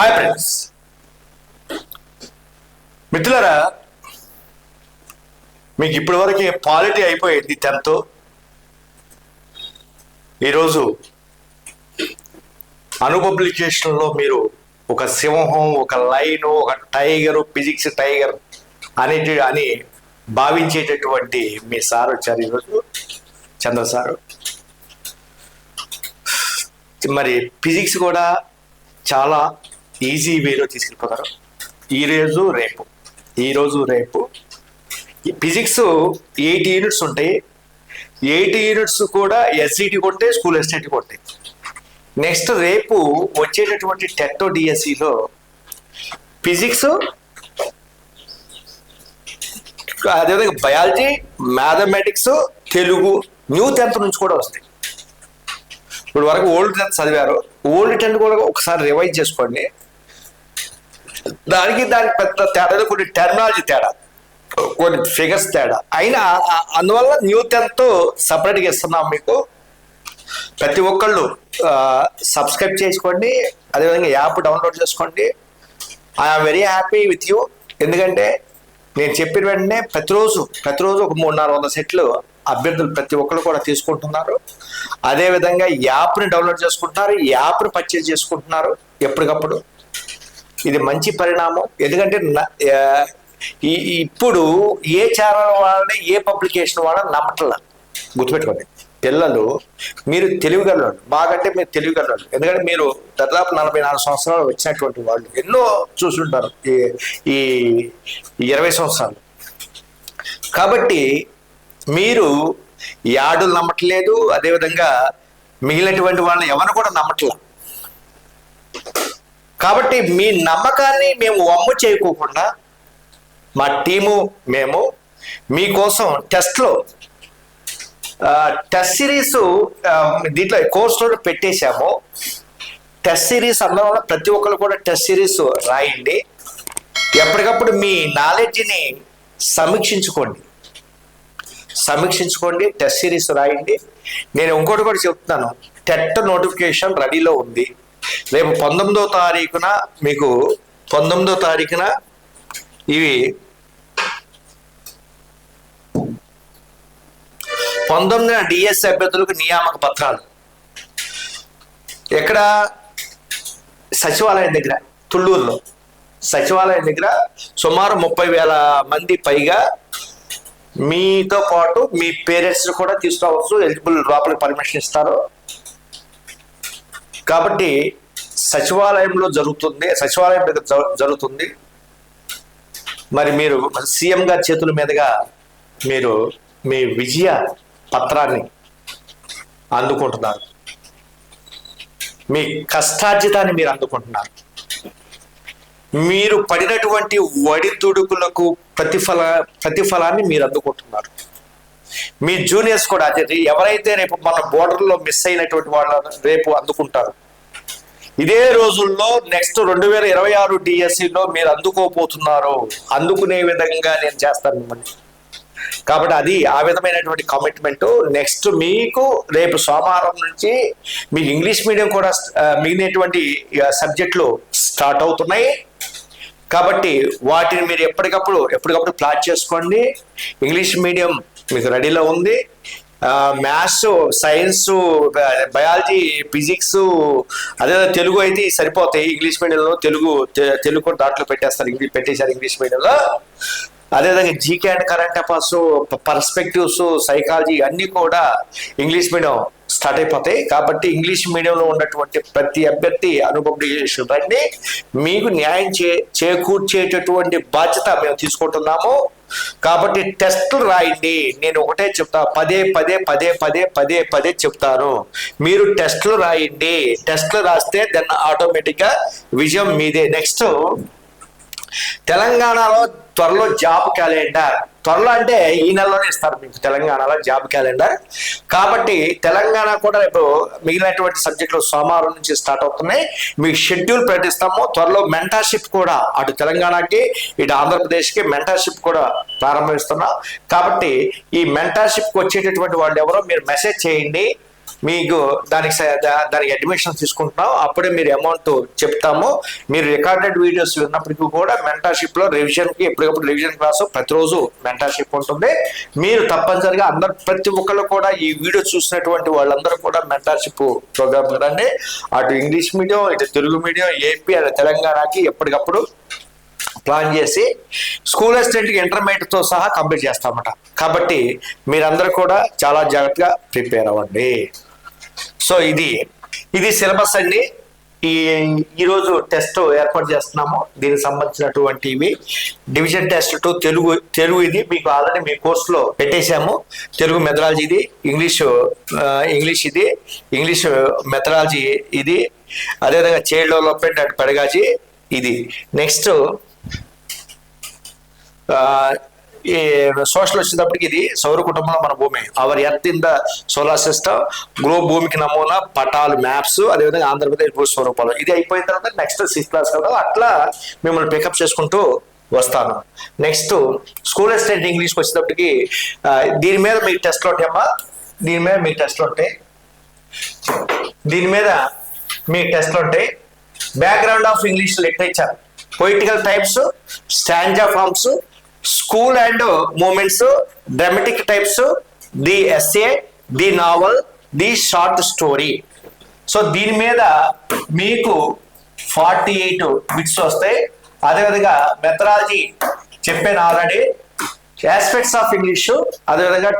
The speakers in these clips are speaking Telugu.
హాయ్ ఫ్రెండ్స్ మిత్రులరా మీకు ఇప్పటివరకు పాలిటీ అయిపోయింది టెన్త్ ఈరోజు అనుపబ్లికేషన్లో మీరు ఒక సింహం ఒక లైన్ ఒక టైగర్ ఫిజిక్స్ టైగర్ అనేటి అని భావించేటటువంటి మీ సార్ వచ్చారు ఈరోజు. చంద్ర సారు. మరి ఫిజిక్స్ కూడా చాలా ఈజీ వేలో తీసుకెళ్ళిపోతారు. ఈరోజు రేపు. ఈరోజు రేపు. ఫిజిక్స్ ఎయిట్ యూనిట్స్ ఉంటాయి. ఎయిట్ యూనిట్స్ కూడా ఎస్ఈటి కొట్టే స్కూల్ ఎస్ఐటి కొట్టే. నెక్స్ట్ రేపు వచ్చేటటువంటి టెట్టో డిఎస్సిలో ఫిజిక్స్ అదేవిధంగా biology mathematics Telugu new tenth నుంచి కూడా వస్తాయి. ఇప్పుడు వరకు ఓల్డ్ టెన్త్ చదివారు. ఓల్డ్ టెన్త్ కూడా ఒకసారి రివైజ్ చేసుకోండి. దానికి దానికి పెద్ద తేడా కొన్ని టెర్మినాలజీ తేడా కొన్ని ఫిగర్స్ తేడా. అయినా అందువల్ల న్యూ టెన్త్ సపరేట్గా ఇస్తున్నాం మీకు. ప్రతి ఒక్కళ్ళు సబ్స్క్రైబ్ చేసుకోండి. అదేవిధంగా యాప్ డౌన్లోడ్ చేసుకోండి. I'm very happy with you ఎందుకంటే నేను చెప్పిన వెంటనే ప్రతిరోజు ప్రతిరోజు ఒక మూడు నాలుగు వందల సెట్లు అభ్యర్థులు ప్రతి ఒక్కరు కూడా తీసుకుంటున్నారు. అదేవిధంగా యాప్ని డౌన్లోడ్ చేసుకుంటున్నారు యాప్ని పర్చేజ్ చేసుకుంటున్నారు ఎప్పటికప్పుడు. ఇది మంచి పరిణామం. ఎందుకంటే ఈ ఇప్పుడు ఏ ఛానల్ వాళ్ళని ఏ పబ్లికేషన్ వాళ్ళని నమ్మట్లా. గుర్తుపెట్టుకోండి. పిల్లలు మీరు తెలివిగలవాళ్ళు. బాగంటే మీరు తెలివిగలవాళ్ళు. ఎందుకంటే మీరు దాదాపు నలభై నాలుగు సంవత్సరాలు వచ్చినటువంటి వాళ్ళు. ఎన్నో చూసుంటారు ఈ ఈ ఇరవై సంవత్సరాలు. కాబట్టి మీరు యాడులు నమ్మట్లేదు. అదేవిధంగా మిగిలినటువంటి వాళ్ళని ఎవరు కూడా నమ్మట్లేదు కాబట్టి మీ నమ్మకాన్ని మేము వమ్ము చేయకోకుండా మా టీము మేము మీకోసం టెస్ట్లో టెస్ట్ సిరీస్ దీంట్లో కోర్సులో పెట్టేశాము. టెస్ట్ సిరీస్ అందరం వల్ల ప్రతి ఒక్కరు కూడా టెస్ట్ సిరీస్ రాయండి. ఎప్పటికప్పుడు మీ నాలెడ్జ్ని సమీక్షించుకోండి. సమీక్షించుకోండి టెస్ట్ సిరీస్ రాయండి. నేను ఇంకోటి కూడా చెప్తున్నాను. టెట్ నోటిఫికేషన్ రెడీలో ఉంది. రేపు పంతొమ్మిదో తారీఖున మీకు పంతొమ్మిదో తారీఖున ఇవి పంతొమ్మిదిన డిఎస్ అభ్యర్థులకు నియామక పత్రాలు. ఎక్కడ? సచివాలయం దగ్గర తుళ్ళూరులో. సచివాలయం దగ్గర సుమారు ముప్పై వేల మంది పైగా మీతో పాటు మీ పేరెంట్స్ కూడా తీసుకోవచ్చు ఎలిజిబుల్ లోపలికి పర్మిషన్ ఇస్తారు. కాబట్టి సచివాలయంలో జరుగుతుంది సచివాలయం మీద జరుగుతుంది. మరి మీరు సీఎం గారి చేతుల మీదుగా మీరు మీ విజయ పత్రాన్ని అందుకుంటున్నారు. మీ కష్టార్జితాన్ని మీరు అందుకుంటున్నారు. మీరు పడినటువంటి ఒడిదుడుకులకు ప్రతిఫల ప్రతిఫలాన్ని మీరు అందుకుంటున్నారు. మీ జూనియర్స్ కూడా అదే ఎవరైతే రేపు మన బోర్డర్లో మిస్ అయినటువంటి వాళ్ళు రేపు అందుకుంటారు ఇదే రోజుల్లో నెక్స్ట్ రెండు వేల ఇరవై ఆరు డిఎస్సిలో మీరు అందుకోపోతున్నారు అందుకునే విధంగా నేను చేస్తాను మిమ్మల్ని కాబట్టి అది ఆ విధమైనటువంటి కమిట్మెంట్ నెక్స్ట్ మీకు రేపు సోమవారం నుంచి మీకు ఇంగ్లీష్ మీడియం కూడా మిగిలినటువంటి సబ్జెక్టులు స్టార్ట్ అవుతున్నాయి. కాబట్టి వాటిని మీరు ఎప్పటికప్పుడు ఎప్పటికప్పుడు ప్లాన్ చేసుకోండి. ఇంగ్లీష్ మీడియం మీకు రెడీలో ఉంది. మ్యాథ్స్ సైన్స్ బయాలజీ ఫిజిక్స్ అదే తెలుగు అయితే సరిపోతాయి. ఇంగ్లీష్ మీడియంలో తెలుగు తెలుగు కూడా దాంట్లో పెట్టేస్తారు. ఇంగ్లీష్ పెట్టేశారు ఇంగ్లీష్ మీడియంలో. అదేవిధంగా GK and current affairs perspectives psychology అన్నీ కూడా ఇంగ్లీష్ మీడియం స్టార్ట్ అయిపోతాయి. కాబట్టి ఇంగ్లీష్ మీడియంలో ఉన్నటువంటి ప్రతి అభ్యర్థి అనుభవం రండి మీకు న్యాయం చే చేకూర్చేటటువంటి బాధ్యత మేము తీసుకుంటున్నాము. కాబట్టి టెస్టులు రాయండి. నేను ఒకటే చెప్తా పదే పదే పదే పదే పదే పదే చెప్తాను. మీరు టెస్టులు రాయండి. టెస్టులు రాస్తే దెన్ ఆటోమేటిక్గా విజయం మీదే. నెక్స్ట్ తెలంగాణలో త్వరలో జాబ్ క్యాలెండర్. త్వరలో అంటే ఈ నెలలోనే ఇస్తారు మీకు తెలంగాణలో జాబ్ క్యాలెండర్. కాబట్టి తెలంగాణ కూడా రేపు మిగిలినటువంటి సబ్జెక్టులు సోమవారం నుంచి స్టార్ట్ అవుతున్నాయి. మీకు షెడ్యూల్ ప్రకటిస్తాము. త్వరలో మెంటర్షిప్ కూడా అటు తెలంగాణకి ఇటు ఆంధ్రప్రదేశ్కి మెంటర్షిప్ కూడా ప్రారంభిస్తున్నాం. కాబట్టి ఈ మెంటర్షిప్కి వచ్చేటటువంటి వాళ్ళు ఎవరో మీరు మెసేజ్ చేయండి. మీకు దానికి దానికి అడ్మిషన్ తీసుకుంటున్నాం అప్పుడే మీరు అమౌంట్ చెప్తాము. మీరు రికార్డెడ్ వీడియోస్ విన్నప్పటికీ కూడా మెంటర్షిప్లో రివిజన్కి ఎప్పటికప్పుడు రివిజన్ క్లాసు ప్రతిరోజు మెంటర్షిప్ ఉంటుంది. మీరు తప్పనిసరిగా అందరు ప్రతి ఒక్కళ్ళు కూడా ఈ వీడియో చూసినటువంటి వాళ్ళందరూ కూడా మెంటర్షిప్ ప్రోగ్రామ్ రండి. అటు ఇంగ్లీష్ మీడియం ఇటు తెలుగు మీడియం ఏపీ అటు తెలంగాణకి ఎప్పటికప్పుడు ప్లాన్ చేసి స్కూల్ అసిస్టెంట్కి ఇంటర్మీడియట్తో సహా కంప్లీట్ చేస్తామట. కాబట్టి మీరందరూ కూడా చాలా జాగ్రత్తగా ప్రిపేర్ అవ్వండి. సో ఇది ఇది సిలబస్ అండి. ఈ ఈరోజు టెస్ట్ ఏర్పాటు చేస్తున్నాము. దీనికి సంబంధించినటువంటివి. Division test two Telugu Telugu ఇది. మీకు ఆల్రెడీ మీ కోర్సులో పెట్టేశాము. తెలుగు మెథడాలజీ ఇది ఇంగ్లీష్ ఇంగ్లీష్ ఇది ఇంగ్లీష్ మెథడాలజీ ఇది అదేవిధంగా చైల్డ్ డెవలప్మెంట్ అండ్ పెడగాజీ ఇది. నెక్స్ట్ ఈ సోషల్ వచ్చేటప్పటికి ఇది సౌర కుటుంబంలో మన భూమి. Our earth in the solar system globe భూమికి నమూనా పటాలు మ్యాప్స్ అదేవిధంగా ఆంధ్రప్రదేశ్ భూ స్వరూపాలు. ఇది అయిపోయిన తర్వాత నెక్స్ట్ సిక్స్త్ క్లాస్ కదా అట్లా మిమ్మల్ని పికప్ చేసుకుంటూ వస్తాను. నెక్స్ట్ స్కూల్ అసిస్టెంట్ ఇంగ్లీష్కి వచ్చేటప్పటికి దీని మీద మీకు టెస్ట్లు ఉంటాయమ్మా దీని మీద మీకు టెస్ట్లు ఉంటాయి. దీని మీద మీ టెస్ట్లు ఉంటాయి. Background of English literature poetical types stanza forms school and movements dramatic types the essay the novel the short story. So దీని మీద మీకు ఫార్టీ ఎయిట్ బిట్స్ వస్తాయి. అదేవిధంగా మెథడాలజీ చెప్పాను ఆల్రెడీ. ఆస్పెక్ట్స్ ఆఫ్ ఇంగ్లీషు అదేవిధంగా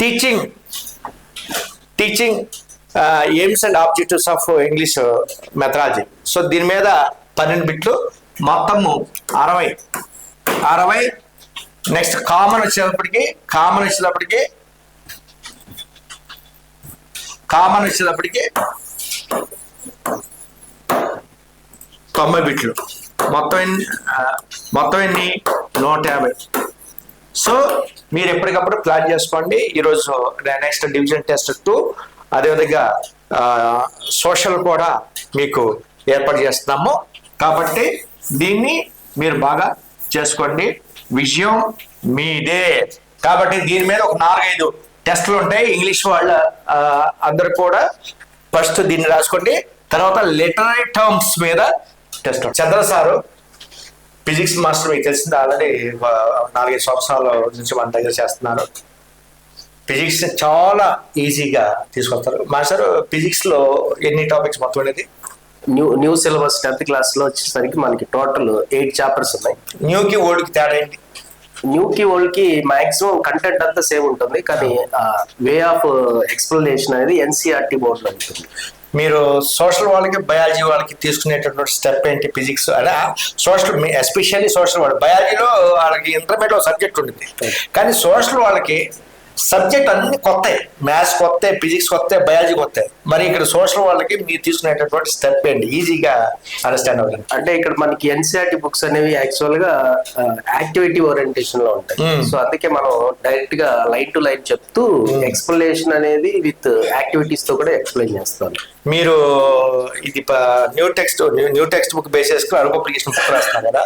teaching teaching aims and objectives of English methodology so దీని మీద పన్నెండు బిట్లు మొత్తము అరవై. అరవై. నెక్స్ట్ కామన్ వచ్చేటప్పటికి కామన్ వచ్చేటప్పటికి కామన్ వచ్చేటప్పటికి తొంభై బిట్లు. మొత్తం ఎన్ని మొత్తం ఎన్ని? నూట యాభై. సో మీరు ఎప్పటికప్పుడు ప్లాన్ చేసుకోండి. ఈరోజు నెక్స్ట్ డివిజన్ టెస్ట్ టూ అదేవిధంగా సోషల్ కూడా మీకు ఏర్పాటు చేస్తున్నాము. కాబట్టి దీన్ని మీరు బాగా చేసుకోండి. విజయం మీదే. కాబట్టి దీని మీద ఒక నాలుగైదు టెస్ట్లు ఉంటాయి. ఇంగ్లీష్ వాళ్ళ అందరు కూడా ఫస్ట్ దీన్ని రాసుకోండి. తర్వాత లిటరీ టర్మ్స్ మీద test Chandra sir physics master మీకు తెలిసింది ఆల్రెడీ నాలుగైదు సంవత్సరాల నుంచి మన దగ్గర చేస్తున్నారు. ఫిజిక్స్ చాలా ఈజీగా తీసుకొస్తారు. మాస్టర్ ఫిజిక్స్లో ఎన్ని టాపిక్స్ మొత్తం అనేది? న్యూ న్యూ సిలబస్ టెన్త్ క్లాస్లో వచ్చేసరికి మనకి టోటల్ ఎయిట్ చాప్టర్స్ ఉన్నాయి. న్యూకి ఓల్డ్కి తేడా ఏంటి? న్యూ కి ఓల్డ్కి మాక్సిమం కంటెంట్ అంతా సేమ్ ఉంటుంది కానీ వే ఆఫ్ ఎక్స్ప్లెనేషన్ అనేది ఎన్సీఆర్టీ బోర్డ్లో ఉంటుంది. మీరు సోషల్ వాళ్ళకి బయాలజీ వాళ్ళకి తీసుకునేటటువంటి స్టెప్ ఏంటి ఫిజిక్స్? అలా సోషల్ ఎస్పెషల్లీ సోషల్ వాళ్ళు. బయాలజీలో వాళ్ళకి ఇంటర్మీడియట్ సబ్జెక్ట్ ఉంటుంది. కానీ సోషల్ వాళ్ళకి సబ్జెక్ట్ అన్ని కొత్త మ్యాథ్స్ కొత్త ఫిజిక్స్ కొత్త బయాలజీ కొత్త మరి ఇక్కడ సోషల్ వాళ్ళకి మీరు తీసుకునేటటువంటి స్టెప్ ఏంటి? ఈజీగా అండర్స్టాండ్ అవ్వాలి అంటే ఇక్కడ మనకి ఎన్సీఆర్టీ బుక్స్ అనేవి యాక్చువల్గా యాక్టివిటీ ఓరియంటేషన్లో ఉంటాయి. Hmm. సో అందుకే మనం డైరెక్ట్గా లైన్ టు లైన్ చెప్తూ ఎక్స్ప్లెనేషన్ అనేది విత్ యాక్టివిటీస్తో కూడా ఎక్స్ప్లెయిన్ చేస్తాను. మీరు ఇది new text new text book base చేసుకుని అడుగు అప్లికేషన్ బుక్ రాస్తున్నారు కదా.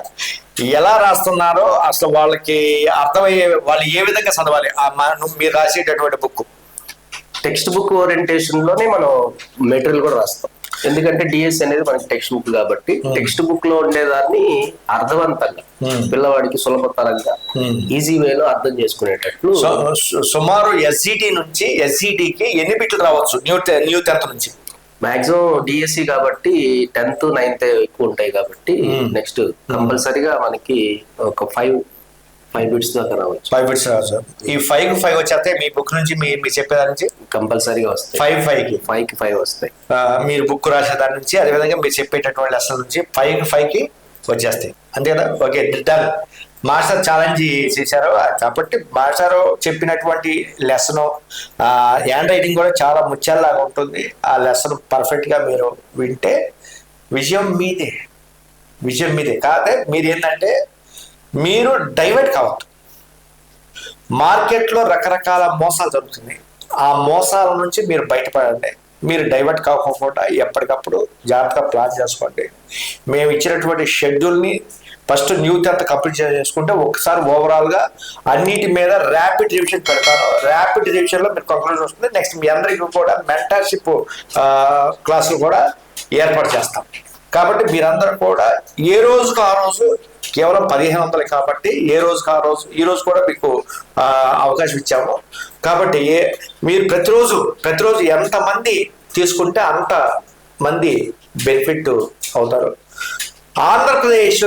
ఎలా రాస్తున్నారో అసలు వాళ్ళకి అర్థమయ్యే వాళ్ళు ఏ విధంగా చదవాలి? మీరు రాసేటటువంటి బుక్ టెక్స్ట్ బుక్ ఓరియంటేషన్లోనే మనం మెటీరియల్ కూడా రాస్తాం ఎందుకంటే డిఎస్ అనేది మనకి టెక్స్ట్ బుక్ కాబట్టి టెక్స్ట్ బుక్లో ఉండేదాన్ని అర్థవంతంగా. పిల్లవాడికి సులభతరంగా. ఈజీ వేలో అర్థం చేసుకునేటట్లు సుమారు ఎస్జిటి నుంచి ఎస్జిటికి ఎన్ని బిట్లు రావచ్చు న్యూ న్యూ టెన్త్ నుంచి మాక్సిమం డిఎస్సి కాబట్టి టెన్త్ నైన్త్ ఎక్కువ ఉంటాయి కాబట్టి. నెక్స్ట్ కంపల్సరీగా మనకి ఒక ఫైవ్ ఫైవ్ బిట్స్ దాకా రావచ్చు. ఫైవ్ బిట్స్ రావచ్చు. ఈ ఫైవ్ ఫైవ్ వచ్చేస్తే మీ బుక్ నుంచి మీ మీరు చెప్పేదాని నుంచి కంపల్సరీగా వస్తాయి. ఫైవ్ ఫైవ్కి. ఫైవ్కి ఫైవ్ వస్తాయి. మీరు బుక్ రాసేదాని నుంచి అదేవిధంగా మీరు చెప్పేటటువంటి లెసన్ నుంచి ఫైవ్ ఫైవ్కి వచ్చేస్తాయి. అంతే కదా? ఓకే డన్ మాస్టర్ ఛాలెంజ్ చేశారు. కాబట్టి మాస్టర్ చెప్పినటువంటి లెసన్ హ్యాండ్ రైటింగ్ కూడా చాలా ముత్యాలలాగా ఉంటుంది. ఆ లెసన్ పర్ఫెక్ట్గా మీరు వింటే విజయం మీదే. విజయం మీదే. కాకపోతే మీరు ఏంటంటే మీరు డైవర్ట్ కావద్దు. మార్కెట్లో రకరకాల మోసాలు జరుగుతున్నాయి. ఆ మోసాల నుంచి మీరు బయటపడండి. మీరు డైవర్ట్ కాకుండా ఎప్పటికప్పుడు జాగ్రత్తగా ప్లాన్ చేసుకోండి. మేము ఇచ్చినటువంటి షెడ్యూల్ని ఫస్ట్ న్యూ టెన్త్ కంప్లీట్ చేసుకుంటే ఒకసారి ఓవరాల్గా అన్నిటి మీద ర్యాపిడ్ రివిజన్ పెడతాను ర్యాపిడ్ రివిజన్లో మీరు కంక్లూజన్ వస్తుంది. నెక్స్ట్ మీ అందరికీ కూడా మెంటర్షిప్ క్లాసులు కూడా ఏర్పాటు చేస్తాం. కాబట్టి మీరందరూ కూడా ఏ రోజుకు ఆ రోజు కేవలం పదిహేను వందలు కాబట్టి ఏ రోజుకు ఆ రోజు ఈ రోజు కూడా మీకు అవకాశం ఇచ్చాము. కాబట్టి ఏ మీరు ప్రతిరోజు ప్రతిరోజు ఎంతమంది తీసుకుంటే అంత మంది బెనిఫిట్ అవుతారు. ఆంధ్రప్రదేశ్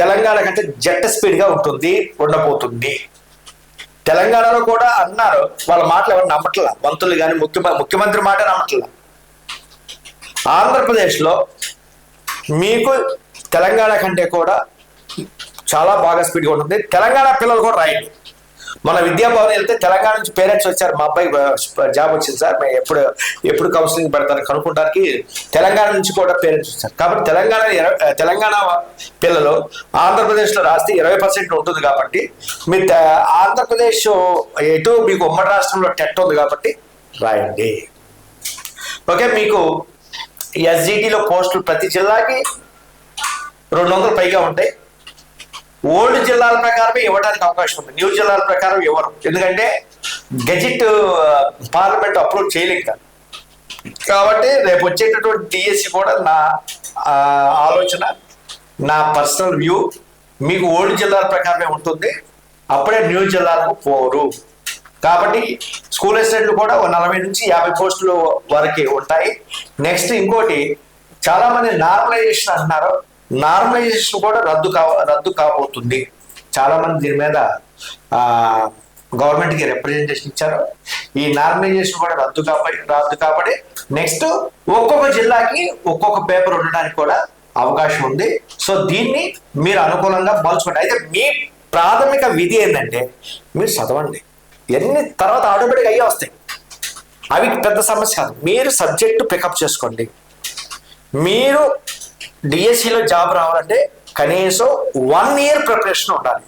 తెలంగాణ కంటే జట్ట స్పీడ్గా ఉంటుంది ఉండబోతుంది. తెలంగాణలో కూడా అన్నారు వాళ్ళ మాటలు ఎవరు నమ్మట్లా? మంత్రులు కానీ ముఖ్య ముఖ్యమంత్రి మాట నమ్మట్లా? ఆంధ్రప్రదేశ్లో మీకు తెలంగాణ కంటే కూడా చాలా బాగా స్పీడ్గా ఉంటుంది. తెలంగాణ పిల్లలు కూడా రాయండి. మన విద్యాభవన్ వెళ్తే తెలంగాణ నుంచి పేరెంట్స్ వచ్చారు. మా అబ్బాయి జాబ్ వచ్చింది సార్. మేము ఎప్పుడు ఎప్పుడు కౌన్సిలింగ్ పెడతారు కనుక్కోడానికి తెలంగాణ నుంచి కూడా పేరెంట్స్ వచ్చారు. కాబట్టి తెలంగాణ తెలంగాణ పిల్లలు ఆంధ్రప్రదేశ్లో రాస్తే ఇరవై పర్సెంట్ ఉంటుంది కాబట్టి మీ ఆంధ్రప్రదేశ్ ఎటు మీకు ఉమ్మడి రాష్ట్రంలో టెట్ ఉంది కాబట్టి రాయండి. ఓకే మీకు ఎస్జిటిలో పోస్టులు ప్రతి జిల్లాకి రెండు వందలు పైగా ఉంటాయి. ఓల్డ్ జిల్లాల ప్రకారమే ఇవ్వడానికి అవకాశం ఉంది. న్యూ జిల్లాల ప్రకారం ఇవ్వరు. ఎందుకంటే గెజిట్ పార్లమెంట్ అప్రూవ్ చేయలేక కాబట్టి రేపు వచ్చేటటువంటి డిఎస్సి కూడా నా ఆలోచన నా పర్సనల్ వ్యూ మీకు ఓల్డ్ జిల్లాల ప్రకారమే ఉంటుంది. అప్పుడే న్యూ జిల్లాలకు పోరు. కాబట్టి స్కూల్ అసిస్టెంట్లు కూడా ఒక నలభై నుంచి యాభై పోస్టులు వరకు ఉంటాయి. నెక్స్ట్ ఇంకోటి చాలా మంది నార్మలైజేషన్ అంటున్నారు. నార్మలైజేషన్ కూడా రద్దు కా రద్దు కాబోతుంది. చాలా మంది దీని మీద గవర్నమెంట్కి రిప్రజెంటేషన్ ఇచ్చారు. ఈ నార్మలైజేషన్ కూడా రద్దు కాబట్టి రద్దు కాబట్టి నెక్స్ట్ ఒక్కొక్క జిల్లాకి ఒక్కొక్క పేపర్ ఉండడానికి కూడా అవకాశం ఉంది. సో దీన్ని మీరు అనుకూలంగా మలుచుకోండి అయితే మీ ప్రాథమిక విధి ఏంటంటే మీరు చదవండి. ఎన్ని తర్వాత ఆటోమేటిక్ అయ్యే వస్తాయి. అవి పెద్ద సమస్య కాదు. మీరు సబ్జెక్టు పికప్ చేసుకోండి. మీరు డిఎస్సిలో జాబ్ రావాలంటే కనీసం వన్ ఇయర్ ప్రిపరేషన్ ఉండాలి.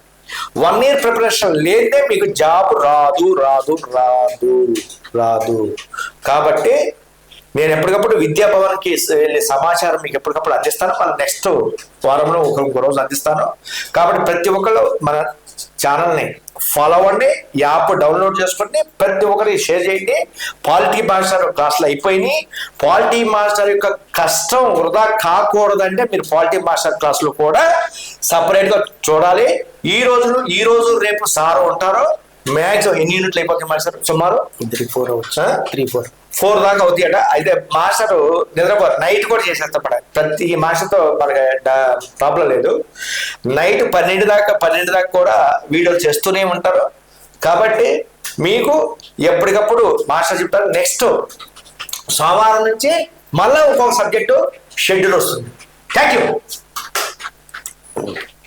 వన్ ఇయర్ ప్రిపరేషన్ లేదే మీకు జాబ్ రాదు రాదు రాదు రాదు. కాబట్టి నేను ఎప్పటికప్పుడు విద్యాభవన్కి వెళ్ళే సమాచారం మీకు ఎప్పటికప్పుడు అందిస్తాను. మన నెక్స్ట్ వారంలో ఒక రోజు అందిస్తాను. కాబట్టి ప్రతి ఒక్కళ్ళు మన ఛానల్ని ఫాలో అవ్వండి యాప్ డౌన్లోడ్ చేసుకోండి ప్రతి ఒక్కరికి షేర్ చేయండి. పాలిటీ మాస్టర్ క్లాసులు అయిపోయినాయి. పాలిటీ మాస్టర్ యొక్క కష్టం వృధా కాకూడదంటే మీరు పాలిటీ మాస్టర్ క్లాసులు కూడా సపరేట్గా చూడాలి. ఈ రోజు ఈ రోజు రేపు సార్ ఉంటారు. మ్యాక్సిమం ఎన్ని యూనిట్లు అయిపోతాయి మాస్టర్ సుమారు? త్రీ ఫోర్ అవచ్చు త్రీ ఫోర్. ఫోర్ దాకా అవుతాయట. అయితే మాస్టర్ నిద్రపోరు. నైట్ కూడా చేసేస్తాం పడ. ప్రతి మాస్టర్తో మనకి ప్రాబ్లం లేదు. నైట్ పన్నెండు దాకా పన్నెండు దాకా కూడా వీడియోలు చేస్తూనే ఉంటారు. కాబట్టి మీకు ఎప్పటికప్పుడు మాస్టర్ చెప్తారు నెక్స్ట్ సోమవారం నుంచి మళ్ళీ ఒక్కొక్క సబ్జెక్టు షెడ్యూల్ వస్తుంది. Thank you